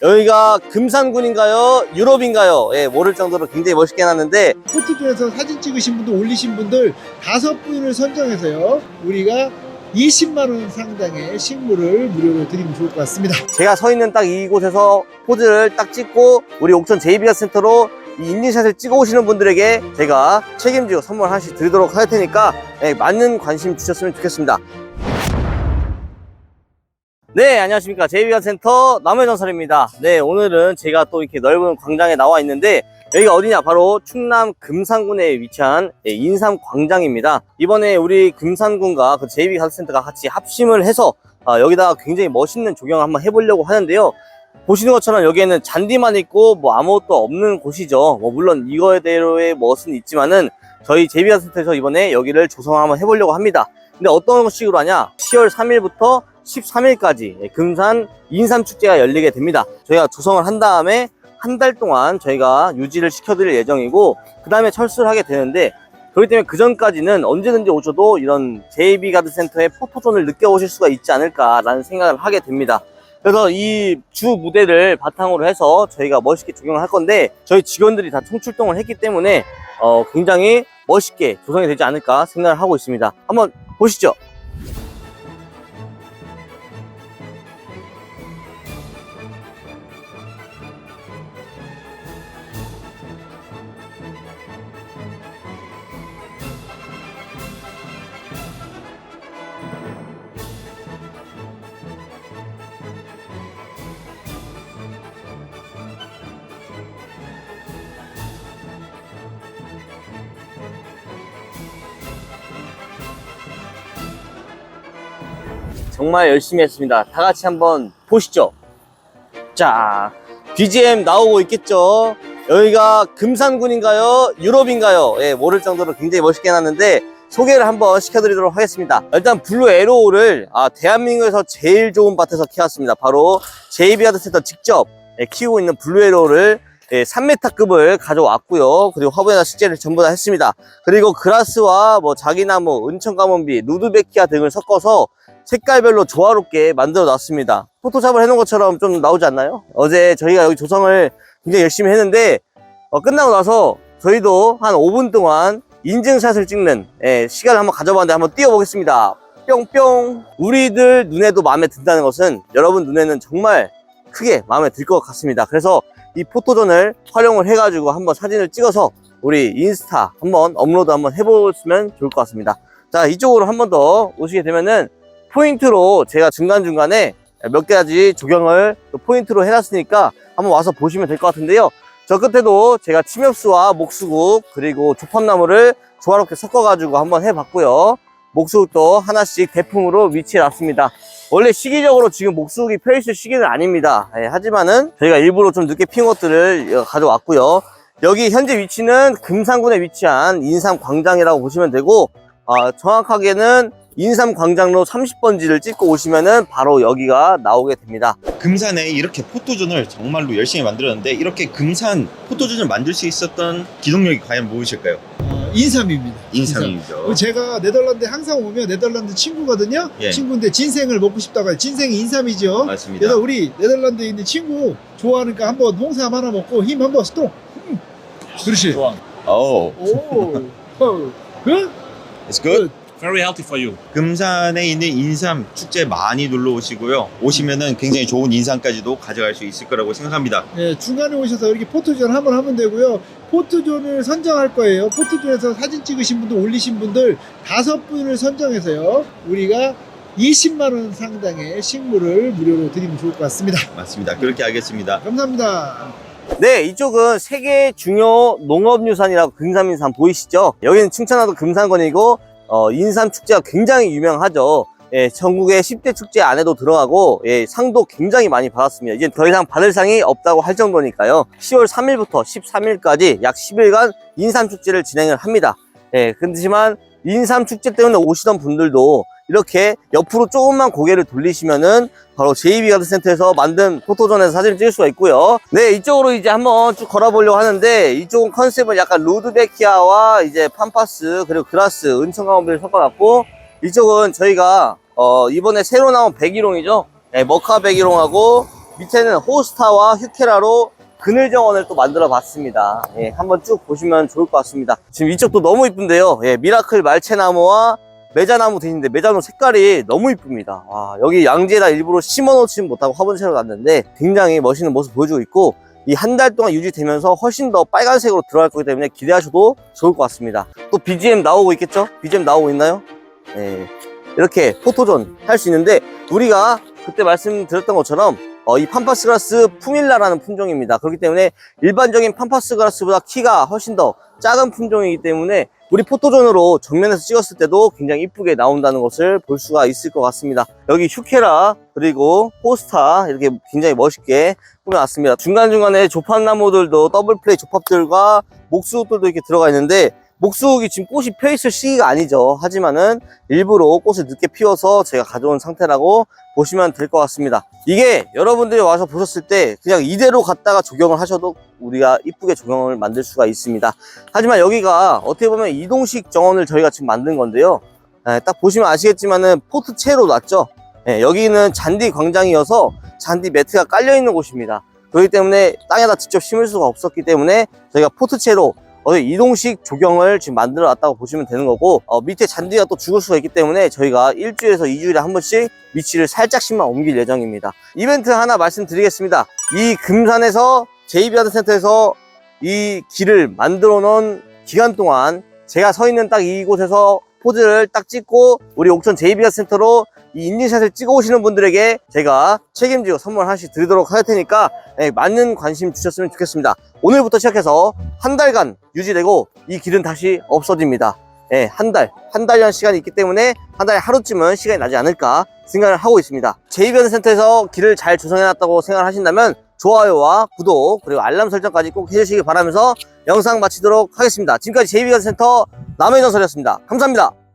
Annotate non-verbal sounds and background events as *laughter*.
여기가 금산군인가요? 유럽인가요? 예, 모를 정도로 굉장히 멋있게 해놨는데 포트존에서 사진 찍으신 분들 올리신 분들 다섯 분을 선정해서요 우리가 20만 원 상당의 식물을 무료로 드리면 좋을 것 같습니다. 제가 서 있는 딱 이곳에서 포즈를 딱 찍고 우리 옥천 JB가 센터로 이 인증샷을 찍어 오시는 분들에게 제가 책임지고 선물 하나씩 드리도록 할 테니까 예, 많은 관심 주셨으면 좋겠습니다. 네, 안녕하십니까. JB가 센터 남해전설입니다. 네, 오늘은 제가 또 이렇게 넓은 광장에 나와 있는데 여기가 어디냐? 바로 충남 금산군에 위치한 예, 인삼광장입니다. 이번에 우리 금산군과 그 가스센터가 같이 합심을 해서 아, 여기다가 굉장히 멋있는 조경을 한번 해보려고 하는데요. 보시는 것처럼 여기에는 잔디만 있고 뭐 아무것도 없는 곳이죠. 뭐 물론 이거대로의 멋은 있지만은 저희 제비아센터에서 이번에 여기를 조성을 한번 해보려고 합니다. 근데 어떤 식으로 하냐? 10월 3일부터 13일까지 금산 인삼축제가 열리게 됩니다. 저희가 조성을 한 다음에 한 달 동안 저희가 유지를 시켜드릴 예정이고 그 다음에 철수를 하게 되는데 그렇기 때문에 그 전까지는 언제든지 오셔도 이런 JB가드센터의 포토존을 느껴보실 수가 있지 않을까라는 생각을 하게 됩니다. 그래서 이 주 무대를 바탕으로 해서 저희가 멋있게 조경을 할 건데 저희 직원들이 다 총출동을 했기 때문에 어, 굉장히 멋있게 조성이 되지 않을까 생각을 하고 있습니다. 한번 보시죠. 정말 열심히 했습니다. 다 같이 한번 보시죠. 자, BGM 나오고 있겠죠? 여기가 금산군인가요? 유럽인가요? 예, 모를 정도로 굉장히 멋있게 해놨는데 소개를 한번 시켜드리도록 하겠습니다. 일단 블루 에로우를 아, 대한민국에서 제일 좋은 밭에서 키웠습니다. 바로 JB하드 센터 직접 예, 키우고 있는 블루 에로우를 예, 3m급을 가져왔고요. 그리고 화분에다 식재를 전부 다 했습니다. 그리고 그라스와 뭐 자기나무, 은천가몬비, 루드베키아 등을 섞어서 색깔별로 조화롭게 만들어 놨습니다. 포토샵을 해놓은 것처럼 좀 나오지 않나요? 어제 저희가 여기 조성을 굉장히 열심히 했는데 어, 끝나고 나서 저희도 한 5분 동안 인증샷을 찍는 예, 시간을 한번 가져봤는데 한번 띄워보겠습니다. 뿅뿅 우리들 눈에도 마음에 든다는 것은 여러분 눈에는 정말 크게 마음에 들 것 같습니다. 그래서 이 포토존을 활용을 해가지고 한번 사진을 찍어서 우리 인스타 한번 업로드 한번 해보시면 좋을 것 같습니다. 자 이쪽으로 한 번 더 오시게 되면은 포인트로 제가 중간중간에 몇 가지 조경을 또 포인트로 해놨으니까 한번 와서 보시면 될 것 같은데요. 저 끝에도 제가 침엽수와 목수국 그리고 조팝나무를 조화롭게 섞어가지고 한번 해봤고요. 목수국도 하나씩 대품으로 위치해 놨습니다. 원래 시기적으로 지금 목수국이 펴있을 시기는 아닙니다. 예, 하지만은 저희가 일부러 좀 늦게 핀 것들을 어, 가져왔고요. 여기 현재 위치는 금산군에 위치한 인삼광장이라고 보시면 되고 어, 정확하게는 인삼 광장로 30번지를 찍고 오시면은 바로 여기가 나오게 됩니다. 금산에 이렇게 포토존을 정말로 열심히 만들었는데 이렇게 금산 포토존을 만들 수 있었던 기동력이 과연 무엇일까요? 어, 인삼입니다. 인삼이죠. 인삼. 제가 네덜란드 에 항상 오면 네덜란드 친구거든요. 예. 친구인데 진생을 먹고 싶다고 해요. 진생이 인삼이죠. 맞습니다. 그래서 우리 네덜란드에 있는 친구 좋아하니까 한번 홍삼 하나 먹고 힘 한번 스톱. 음. 그렇지. Go on. 오, 오. *laughs* 어. 그? it's good. Very healthy for you. 금산에 있는 인삼 축제 많이 놀러 오시고요. 오시면은 굉장히 좋은 인삼까지도 가져갈 수 있을 거라고 생각합니다. 네, 중간에 오셔서 이렇게 포토존 한번 하면 되고요. 포토존을 선정할 거예요. 포토존에서 사진 찍으신 분들 올리신 분들 다섯 분을 선정해서요. 우리가 20만 원 상당의 식물을 무료로 드리면 좋을 것 같습니다. 맞습니다. 그렇게 하겠습니다. 감사합니다. 네, 이쪽은 세계 중요 농업유산이라고 금산인삼 보이시죠? 여기는 칭찬하도 금산권이고 어, 인삼 축제가 굉장히 유명하죠. 예, 전국의 10대 축제 안에도 들어가고 예, 상도 굉장히 많이 받았습니다. 이제 더 이상 받을 상이 없다고 할 정도니까요. 10월 3일부터 13일까지 약 10일간 인삼 축제를 진행을 합니다. 예, 그렇지만 인삼 축제 때문에 오시던 분들도 이렇게 옆으로 조금만 고개를 돌리시면은 바로 JB가드센터에서 만든 포토존에서 사진을 찍을 수가 있고요. 네, 이쪽으로 이제 한번 쭉 걸어보려고 하는데 이쪽은 컨셉은 약간 루드베키아와 이제 팜파스 그리고 그라스 은천가원비를 섞어놨고 이쪽은 저희가 어, 이번에 새로 나온 백일홍이죠. 네, 머카 백일홍하고 밑에는 호스타와 휴케라로 그늘 정원을 또 만들어 봤습니다. 예, 한번 쭉 보시면 좋을 것 같습니다. 지금 이쪽도 너무 이쁜데요. 예, 미라클 말채나무와 메자나무 되는데 메자나무 색깔이 너무 이쁩니다. 와, 여기 양지에다 일부러 심어 놓지 못하고 화분채로 놨는데 굉장히 멋있는 모습 보여주고 있고 이 한 달 동안 유지되면서 훨씬 더 빨간색으로 들어갈 거기 때문에 기대하셔도 좋을 것 같습니다. 또 BGM 나오고 있겠죠? BGM 나오고 있나요? 네. 이렇게 포토존 할 수 있는데 우리가 그때 말씀드렸던 것처럼 어, 이 팜파스 그라스 푸밀라라는 품종입니다. 그렇기 때문에 일반적인 팜파스 그라스보다 키가 훨씬 더 작은 품종이기 때문에 우리 포토존으로 정면에서 찍었을 때도 굉장히 이쁘게 나온다는 것을 볼 수가 있을 것 같습니다. 여기 휴케라 그리고 포스타 이렇게 굉장히 멋있게 꾸며놨습니다. 중간중간에 조팝나무들도 더블 플레이 조팝들과 목수들도 이렇게 들어가 있는데 목수옥이 지금 꽃이 펴 있을 시기가 아니죠. 하지만은 일부러 꽃을 늦게 피워서 제가 가져온 상태라고 보시면 될 것 같습니다. 이게 여러분들이 와서 보셨을 때 그냥 이대로 갖다가 조경을 하셔도 우리가 이쁘게 조경을 만들 수가 있습니다. 하지만 여기가 어떻게 보면 이동식 정원을 저희가 지금 만든 건데요. 예, 딱 보시면 아시겠지만은 포트채로 놨죠. 예, 여기는 잔디 광장이어서 잔디 매트가 깔려 있는 곳입니다. 그렇기 때문에 땅에다 직접 심을 수가 없었기 때문에 저희가 포트채로 어, 이동식 조경을 지금 만들어 놨다고 보시면 되는 거고 어, 밑에 잔디가 또 죽을 수가 있기 때문에 저희가 일주일에서 2주일에 한 번씩 위치를 살짝씩만 옮길 예정입니다. 이벤트 하나 말씀드리겠습니다. 이 금산에서 JB아트센터에서 이 길을 만들어 놓은 기간 동안 제가 서 있는 딱 이곳에서 포즈를 딱 찍고 우리 옥천 JB아트센터로 이 인증샷을 찍어 오시는 분들에게 제가 책임지고 선물 하나씩 드리도록 할 테니까 네, 많은 관심 주셨으면 좋겠습니다. 오늘부터 시작해서 한 달간 유지되고 이 길은 다시 없어집니다. 예, 한 달, 한 달이라는 시간이 있기 때문에 한 달에 하루쯤은 시간이 나지 않을까 생각을 하고 있습니다. JB아트센터에서 길을 잘 조성해놨다고 생각을 하신다면 좋아요와 구독 그리고 알람 설정까지 꼭 해주시기 바라면서 영상 마치도록 하겠습니다. 지금까지 JB아트센터 남해전설이었습니다. 감사합니다.